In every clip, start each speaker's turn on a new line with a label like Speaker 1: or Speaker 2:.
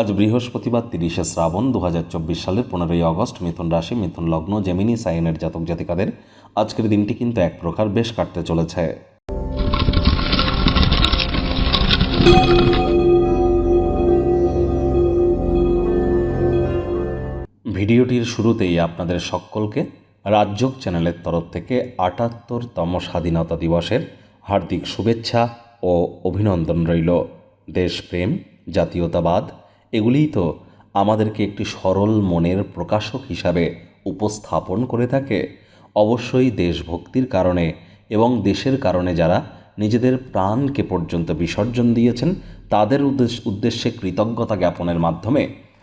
Speaker 1: আজ বৃহস্পতিবার তিরিশে শ্রাবণ দু হাজার চব্বিশ সালের পনেরোই আগস্ট মিথুন রাশি, মিথুন লগ্ন, জেমিনি সাইনের জাতক জাতিকাদের আজকের দিনটি কিন্তু এক প্রকার বেশ কাটতে চলেছে। ভিডিওটির শুরুতেই আপনাদের সকলকে রাজযোগ চ্যানেলের তরফ থেকে আটাত্তরতম স্বাধীনতা দিবসের হার্দিক শুভেচ্ছা ও অভিনন্দন রইল। দেশপ্রেম, জাতীয়তাবাদ এগুলিই তো আমাদেরকে একটি সরল মনের প্রকাশক হিসাবে উপস্থাপন করে থাকে, অবশ্যই দেশভক্তির কারণে এবং দেশের কারণে যারা নিজেদের প্রাণকে পর্যন্ত বিসর্জন দিয়েছেন, তাদের উদ্দেশ্য কৃতজ্ঞতা জ্ঞাপনের মাধ্যমে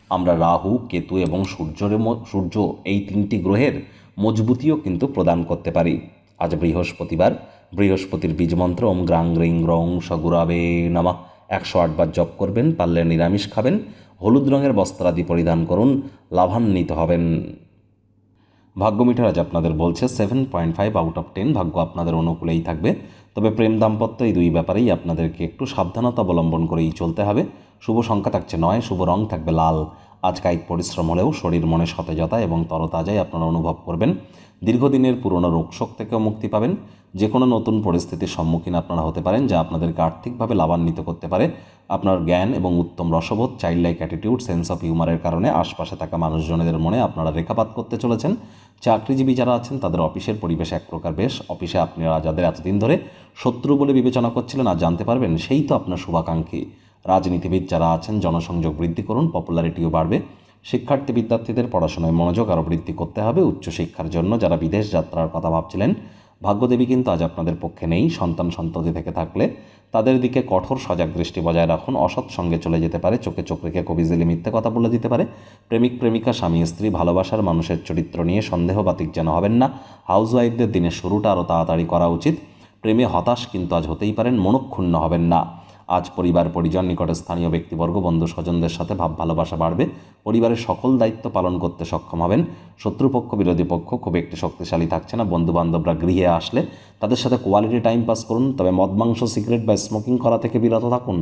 Speaker 1: আমরা রাহু, কেতু এবং সূর্যের সূর্য এই তিনটি গ্রহের মজবুতিও কিন্তু প্রদান করতে পারি। আজ বৃহস্পতিবার, বৃহস্পতির বীজমন্ত্র ওম গ্রাং গ্রিং গ্রং সগুরাবে নামা। একশো আটবার জপ করবেন, পারলে নিরামিষ খাবেন, হলুদ রঙের বস্ত্রাদি পরিধান করুন, লাভান্বিত হবেন। ভাগ্য মিটার আজ আপনাদের বলছে seven point five out of ten ভাগ্য আপনাদের অনুকূলেই থাকবে। তবে প্রেম দাম্পত্য এই দুই ব্যাপারেই আপনাদেরকে একটু সাবধানতা অবলম্বন করেই চলতে হবে। শুভ সংখ্যা থাকছে নয়, শুভ রং থাকবে লাল। আজ কায়িক পরিশ্রম হলেও শরীর মনে সতেজতা এবং তরতাজাই আপনারা অনুভব করবেন। দীর্ঘদিনের পুরনো রোগশোক থেকেও মুক্তি পাবেন। যে কোনো নতুন পরিস্থিতির সম্মুখীন আপনারা হতে পারেন, যা আপনাদেরকে আর্থিকভাবে লাভান্বিত করতে পারে। আপনার জ্ঞান এবং উত্তম রসবোধ child like attitude sense of হিউমারের কারণে আশপাশে থাকা মানুষজনেদের মনে আপনারা রেখাপাত করতে চলেছেন। চাকরিজীবী যারা আছেন, তাদের অফিসের পরিবেশ এক প্রকার বেশ। অফিসে আপনারা যাদের এতদিন ধরে শত্রু বলে বিবেচনা করছিলেন আর জানতে পারবেন, সেই তো আপনার শুভাকাঙ্ক্ষী। রাজনীতিবিদ যারা আছেন, জনসংযোগ বৃদ্ধি করুন পপুলারিটিও বাড়বে। শিক্ষার্থী বিদ্যার্থীদের পড়াশোনায় মনোযোগ আরও বৃদ্ধি করতে হবে উচ্চশিক্ষার জন্য। যারা বিদেশ যাত্রার কথা ভাবছিলেন, ভাগ্যদেবী কিন্তু আজ আপনাদের পক্ষে নেই। সন্তান সন্ততি থেকে থাকলে তাদের দিকে কঠোর সজাগ দৃষ্টি বজায় রাখুন। অসৎ সঙ্গে চলে যেতে পারে, চোখে চোখ রেখে কবিজিলি মিথ্যে কথা বলে দিতে পারে। প্রেমিক, প্রেমিকা, স্বামী, স্ত্রী, ভালোবাসার মানুষের চরিত্র নিয়ে সন্দেহবাতিক যেন হবেন না। হাউস ওয়াইফদের দিনের শুরুটা আরও তাড়াতাড়ি করা উচিত। প্রেমে হতাশ কিন্তু আজ হতেই পারেন, মনক্ষুণ্ণ হবেন না। আজ পরিবার পরিজন নিকট স্থানীয় ব্যক্তিবর্গ, বন্ধু স্বজনদের সাথে ভাব ভালোবাসা বাড়বে। পরিবারের সকল দায়িত্ব পালন করতে সক্ষম হবেন। শত্রুপক্ষ, বিরোধী পক্ষ খুব একটি শক্তিশালী থাকছে না। বন্ধু বান্ধবরা গৃহে আসলে তাদের সাথে কোয়ালিটি টাইম পাস করুন। তবে মদ, মাংস সিগারেট বা স্মোকিং করা থেকে বিরত থাকুন।